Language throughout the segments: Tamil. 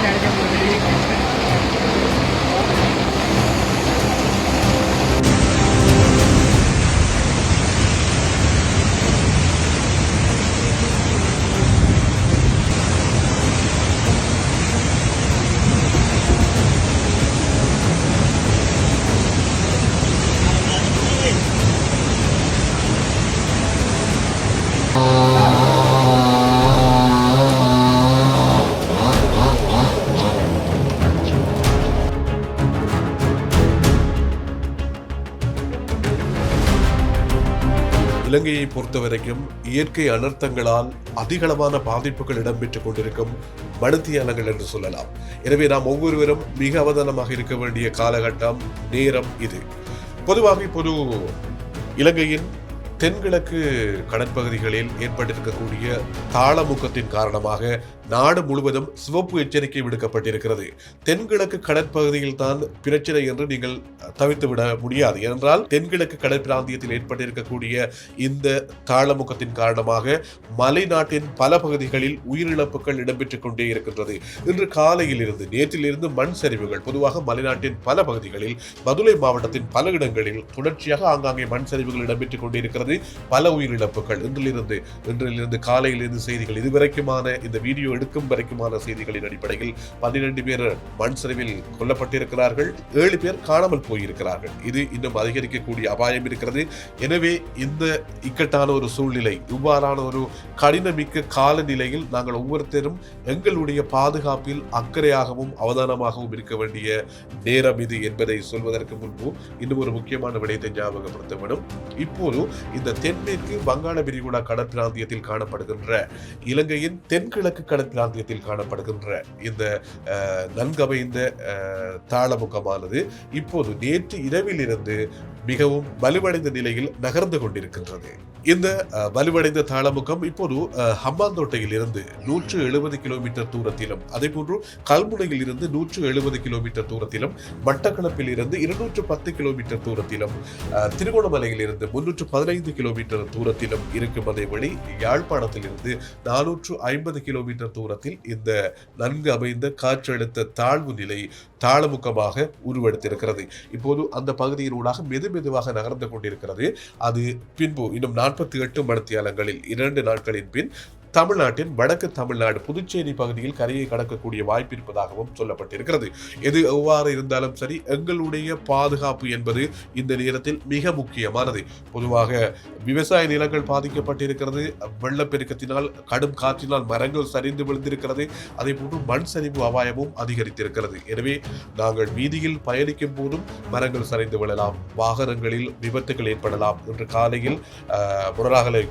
ನಡೆದ இலங்கையை பொறுத்தவரைக்கும் இயற்கை அனர்த்தங்களால் அதிகளவான பாதிப்புகள் இடம்பெற்றுக் கொண்டிருக்கும் மனத்தியானங்கள் என்று சொல்லலாம். எனவே நாம் ஒவ்வொருவரும் மிக அவதானமாக இருக்க வேண்டிய காலகட்டம் நேரம் இது. பொதுவாக இப்போது இலங்கையின் தென்கிழக்கு கடற்பகுதிகளில் ஏற்பட்டிருக்கக்கூடிய தாளமுக்கத்தின் காரணமாக நாடு முழுவதும் சிவப்பு எச்சரிக்கை விடுக்கப்பட்டிருக்கிறது. தென்கிழக்கு கடற்பகுதியில் தான் பிரச்சனை என்று நீங்கள் தவிர்த்துவிட முடியாது. என்றால் தென்கிழக்கு கடற்பிராந்தியத்தில் ஏற்பட்டிருக்கக்கூடிய இந்த தாளமுக்கத்தின் காரணமாக மலைநாட்டின் பல பகுதிகளில் உயிரிழப்புகள் இடம்பெற்றுக் கொண்டே இருக்கின்றது. இன்று காலையில் இருந்து நேற்றிலிருந்து மண் சரிவுகள் பொதுவாக மலைநாட்டின் பல பகுதிகளில் மதுரை மாவட்டத்தின் பல இடங்களில் தொடர்ச்சியாக ஆங்காங்கே மண் சரிவுகள் இடம்பெற்றுக் கொண்டிருக்கிறது அதாவது பல உயிரிழப்புகள் இன்றிலிருந்து இன்றிலிருந்து காலையிலிருந்து செய்திகள் இதுவரைக்குமான இந்த வீடியோ எடுக்கும் வரைக்குமான செய்திகளின் அடிப்படையில் பன்னிரண்டு பேர் மண் சரிவில் கொல்லப்பட்டிருக்கிறார்கள். ஏழு பேர் காணாமல் போயிருக்கிறார்கள். இது இன்னும் அதிகரிக்கக்கூடிய அபாயம் இருக்கிறது. எனவே இந்த இக்கட்டான ஒரு சூழ்நிலை இவ்வாறான ஒரு கடினமிக்க காலநிலையில் நாங்கள் ஒவ்வொருத்தரும் எங்களுடைய பாதுகாப்பில் அக்கறையாகவும் அவதானமாகவும் இருக்க வேண்டிய நேரம் இது என்பதை சொல்வதற்கு முன்பு இன்னும் ஒரு முக்கியமான விடயத்தை ஞாபகப்படுத்த வேண்டும் இப்போது இந்த தென்மேற்கு வங்காள விரிகுடா கடற்பிராந்தியத்தில் காணப்படுகின்ற இலங்கையின் தென்கிழக்கு கடற்பிராந்தியத்தில் காணப்படுகின்ற இந்த அஹ், நன்கமைந்த அஹ், தாளமுகமானது இப்போது நேற்று இரவிலிருந்து மிகவும் வலுவடைந்த நிலையில் நகர்ந்து கொண்டிருக்கின்றது. இந்த வலுவடைந்த தாளமுகம் இப்போது ஹம்பாந்தோட்டையில் இருந்து நூற்று எழுபது கிலோமீட்டர் தூரத்திலும் அதே போன்று கல்முனையில் இருந்து நூற்று எழுபது கிலோமீட்டர் தூரத்திலும் மட்டக்களப்பில் இருந்து இருநூற்று பத்து கிலோமீட்டர் தூரத்திலும் திருகோணமலையில் இருந்து முன்னூற்று பதினைந்து கிலோமீட்டர் தூரத்திலும் இருக்கும் அதேபடி யாழ்ப்பாணத்தில் இருந்து நானூற்று ஐம்பது கிலோமீட்டர் தூரத்தில் இந்த நன்கு அமைந்த காற்றழுத்த தாழ்வு நிலை தாளமுகமாக உருவெடுத்திருக்கிறது. இப்போது அந்த பகுதியினூடாக மெது மெதுவாக நகர்ந்து கொண்டிருக்கிறது. அது பின்பு இன்னும் நாற்பத்தி எட்டு மணித்தியாலங்களில் இரண்டு நாட்களின் பின் தமிழ்நாட்டின் வடக்கு தமிழ்நாடு புதுச்சேரி பகுதியில் கரையை கடக்கக்கூடிய வாய்ப்பு இருப்பதாகவும் சொல்லப்பட்டிருக்கிறது. எது எவ்வாறு இருந்தாலும் சரி எங்களுடைய பாதுகாப்பு என்பது இந்த நேரத்தில் மிக முக்கியமானது. பொதுவாக விவசாய நிலங்கள் பாதிக்கப்பட்டிருக்கிறது வெள்ளப்பெருக்கத்தினால் கடும் காற்றினால் மரங்கள் சரிந்து விழுந்திருக்கிறது அதே போன்று மண் சரிவு அபாயமும் அதிகரித்திருக்கிறது. எனவே நாங்கள் வீதியில் பயணிக்கும் போதும் மரங்கள் சரிந்து விழலாம் வாகனங்களில் விபத்துகள் ஏற்படலாம் இன்று காலையில் அஹ்,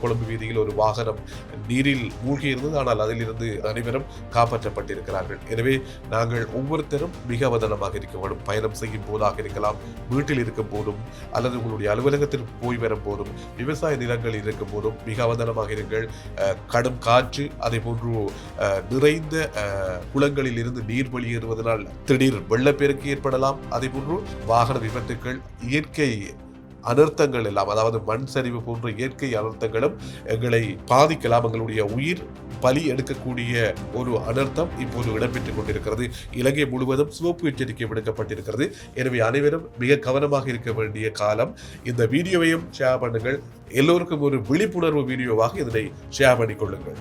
கொழும்பு வீதியில் ஒரு வாகனம் நீரில் மூழ்கி இருந்தது ஆனால் அதிலிருந்து அனைவரும் காப்பாற்றப்பட்டிருக்கிறார்கள். எனவே நாங்கள் ஒவ்வொருத்தரும் மிக அவதானமாக இருக்க வேண்டும். பயணம் செய்யும் போதாக இருக்கலாம் வீட்டில் இருக்கும் போதும் அல்லது உங்களுடைய அலுவலகத்திற்கு போய் வரும் போதும் விவசாய நிலங்களில் இருக்கும் போதும் மிக அவதானமாக இருங்கள். கடும் காற்று அதே போன்று நிறைந்த குளங்களில் இருந்து நீர் வெளியேறுவதனால் திடீர் வெள்ளப்பெருக்கு ஏற்படலாம். அதே போன்று வாகன விபத்துக்கள் இயற்கை அனர்த்தங்கள் எல்லாம் அதாவது மண் சரிவு போன்ற இயற்கை அனர்த்தங்களும் எங்களை பாதிக்கலாம். எங்களுடைய உயிர் பலி எடுக்கக்கூடிய ஒரு அனர்த்தம் இப்போது இடம்பெற்றுக் கொண்டிருக்கிறது. இலங்கை முழுவதும் சிவப்பு எச்சரிக்கை விடுக்கப்பட்டிருக்கிறது. எனவே அனைவரும் மிக கவனமாக இருக்க வேண்டிய காலம். இந்த வீடியோவையும் ஷேர் பண்ணுங்கள். எல்லோருக்கும் ஒரு விழிப்புணர்வு வீடியோவாக இதனை ஷேர் பண்ணிக் கொள்ளுங்கள்.